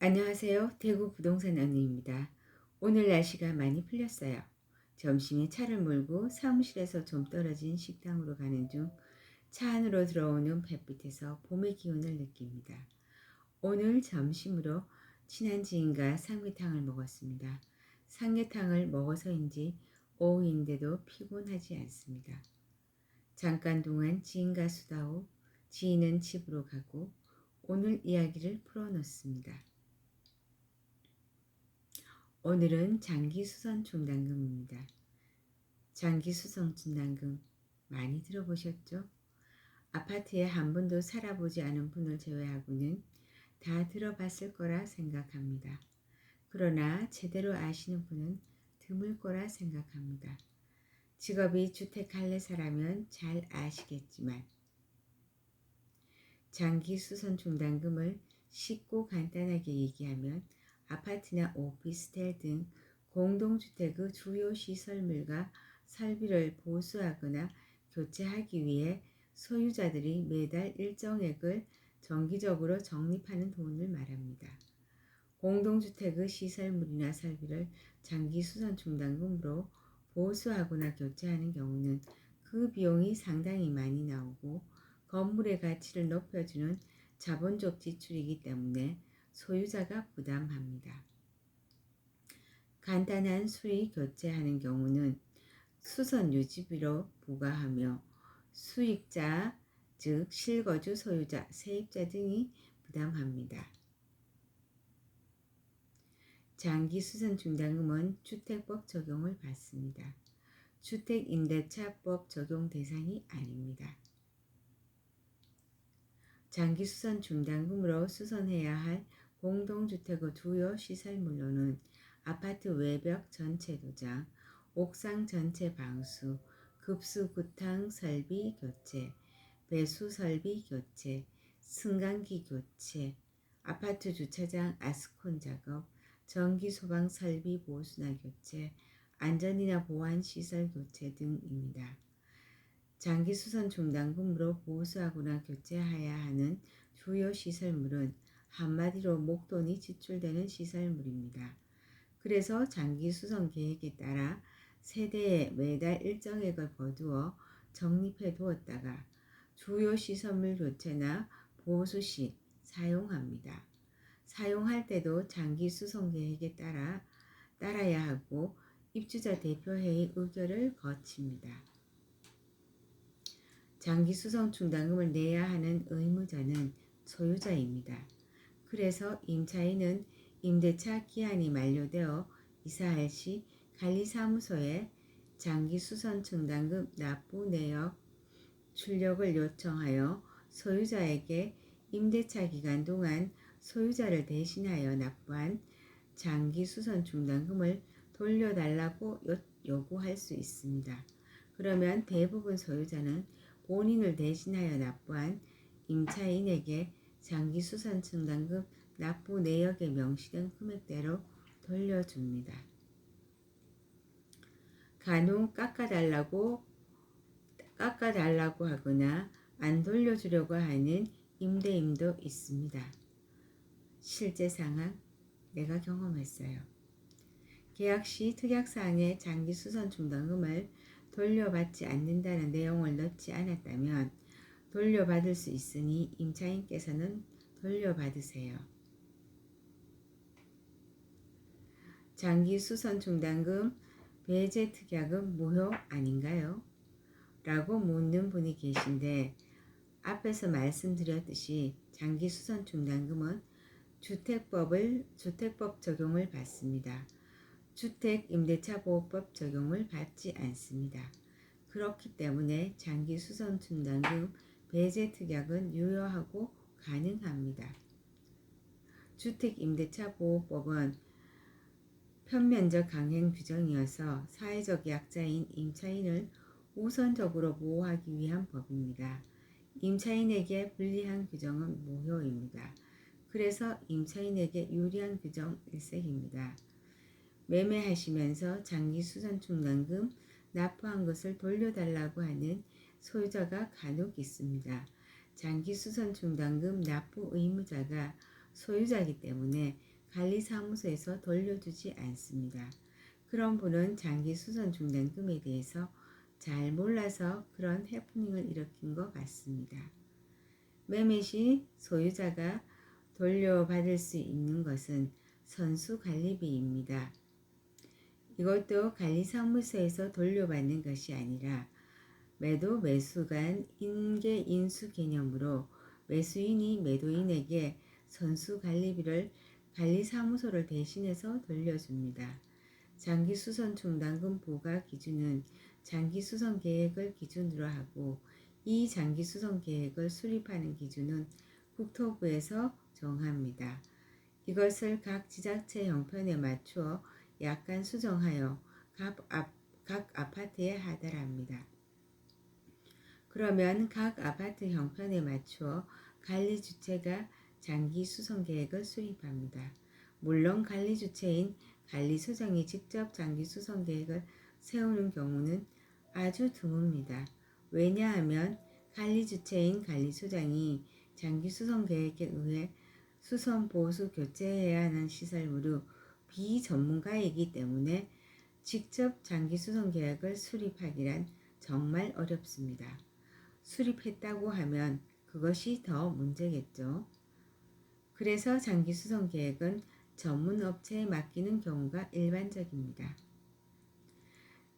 안녕하세요. 대구 부동산 언니입니다. 오늘 날씨가 많이 풀렸어요. 점심에 차를 몰고 사무실에서 좀 떨어진 식당으로 가는 중 차 안으로 들어오는 햇빛에서 봄의 기운을 느낍니다. 오늘 점심으로 친한 지인과 삼계탕을 먹었습니다. 삼계탕을 먹어서인지 오후인데도 피곤하지 않습니다. 잠깐 동안 지인과 수다 후 지인은 집으로 가고 오늘 이야기를 풀어놓습니다. 오늘은 장기수선 중단금입니다. 장기수선 중단금 많이 들어보셨죠? 아파트에 한 번도 살아보지 않은 분을 제외하고는 다 들어봤을 거라 생각합니다. 그러나 제대로 아시는 분은 드물 거라 생각합니다. 직업이 주택 관리사라면 잘 아시겠지만 장기 수선 중단금을 쉽고 간단하게 얘기하면 아파트나 오피스텔 등 공동주택의 주요 시설물과 설비를 보수하거나 교체하기 위해 소유자들이 매달 일정액을 정기적으로 적립하는 돈을 말합니다. 공동주택의 시설물이나 설비를 장기 수선 중단금으로 보수하거나 교체하는 경우는 그 비용이 상당히 많이 나오고 건물의 가치를 높여주는 자본적 지출이기 때문에 소유자가 부담합니다. 간단한 수리 교체하는 경우는 수선 유지비로 부과하며 수익자, 즉 실거주 소유자, 세입자 등이 부담합니다. 장기 수선 중단금은 주택법 적용을 받습니다. 주택임대차법 적용 대상이 아닙니다. 장기 수선 중단금으로 수선해야 할 공동주택의 주요 시설물로는 아파트 외벽 전체 도장, 옥상 전체 방수, 급수 구탕 설비 교체, 배수 설비 교체, 승강기 교체, 아파트 주차장 아스콘 작업, 전기 소방 설비 보수나 교체, 안전이나 보안 시설 교체 등입니다. 장기 수선 중단금으로 보수하거나 교체해야 하는 주요 시설물은 한마디로 목돈이 지출되는 시설물입니다. 그래서 장기 수선 계획에 따라 세대에 매달 일정액을 거두어 적립해 두었다가 주요 시설물 교체나 보수 시 사용합니다. 사용할 때도 장기 수선 계획에 따라 따라야 하고 입주자 대표회의 의결을 거칩니다. 장기 수선 중단금을 내야 하는 의무자는 소유자입니다. 그래서 임차인은 임대차 기한이 만료되어 이사할 시 관리사무소에 장기 수선 중단금 납부 내역 출력을 요청하여 소유자에게 임대차 기간 동안 소유자를 대신하여 납부한 장기 수선 중단금을 돌려달라고 요구할 수 있습니다. 그러면 대부분 소유자는 본인을 대신하여 납부한 임차인에게 장기 수선 중단금 납부 내역에 명시된 금액대로 돌려줍니다. 간혹 깎아달라고 깎아달라고 하거나 안 돌려주려고 하는 임대임도 있습니다. 실제 상황 내가 경험했어요. 계약 시 특약사항에 장기 수선 중단금을 돌려받지 않는다는 내용을 넣지 않았다면 돌려받을 수 있으니 임차인께서는 돌려받으세요. 장기 수선 중단금 배제 특약은 무효 아닌가요? 라고 묻는 분이 계신데 앞에서 말씀드렸듯이 장기 수선 중단금은 주택법을 주택법 적용을 받습니다. 주택 임대차 보호법 적용을 받지 않습니다. 그렇기 때문에 장기 수선 중단금 배제 특약은 유효하고 가능합니다. 주택임대차 보호법은 편면적 강행 규정이어서 사회적 약자인 임차인을 우선적으로 보호하기 위한 법입니다. 임차인에게 불리한 규정은 무효입니다. 그래서 임차인에게 유리한 규정 일색입니다. 매매하시면서 장기 수선 중단금 납부한 것을 돌려달라고 하는 소유자가 간혹 있습니다. 장기 수선 중단금 납부 의무자가 소유자이기 때문에 관리사무소에서 돌려주지 않습니다. 그런 분은 장기 수선 중단금에 대해서 잘 몰라서 그런 해프닝을 일으킨 것 같습니다. 매매 시 소유자가 돌려받을 수 있는 것은 선수 관리비입니다. 이것도 관리사무소에서 돌려받는 것이 아니라 매도 매수 간 인계 인수 개념으로 매수인이 매도인에게 선수 관리비를 관리사무소를 대신해서 돌려줍니다. 장기 수선 중단금 부과 기준은 장기 수선 계획을 기준으로 하고 이 장기 수선 계획을 수립하는 기준은 국토부에서 정합니다. 이것을 각 지자체 형편에 맞추어 약간 수정하여 각, 아, 각 아파트에 하달합니다. 그러면 각 아파트 형편에 맞추어 관리 주체가 장기 수선 계획을 수립합니다. 물론 관리 주체인 관리 소장이 직접 장기 수선 계획을 세우는 경우는 아주 드뭅니다. 왜냐하면 관리 주체인 관리 소장이 장기 수선 계획에 의해 수선 보수 교체해야 하는 시설물의 비전문가이기 때문에 직접 장기 수선 계획을 수립하기란 정말 어렵습니다. 수립했다고 하면 그것이 더 문제겠죠. 그래서 장기 수선 계획은 전문 업체에 맡기는 경우가 일반적입니다.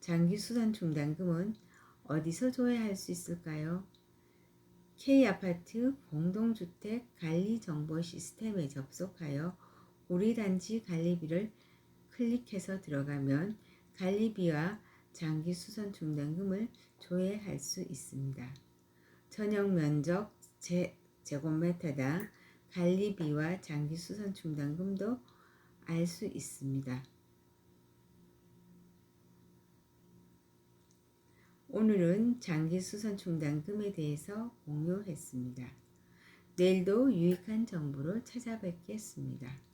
장기 수선 중단금은 어디서 줘야 할수 있을까요? K아파트 공동주택 관리 정보 시스템에 접속하여 우리 단지 관리비를 클릭해서 들어가면 관리비와 장기 수선 중단금을 조회할 수 있습니다. 전용 면적 제, 제곱미터당 관리비와 장기 수선 중단금도 알 수 있습니다. 오늘은 장기 수선 중단금에 대해서 공유했습니다. 내일도 유익한 정보로 찾아뵙겠습니다.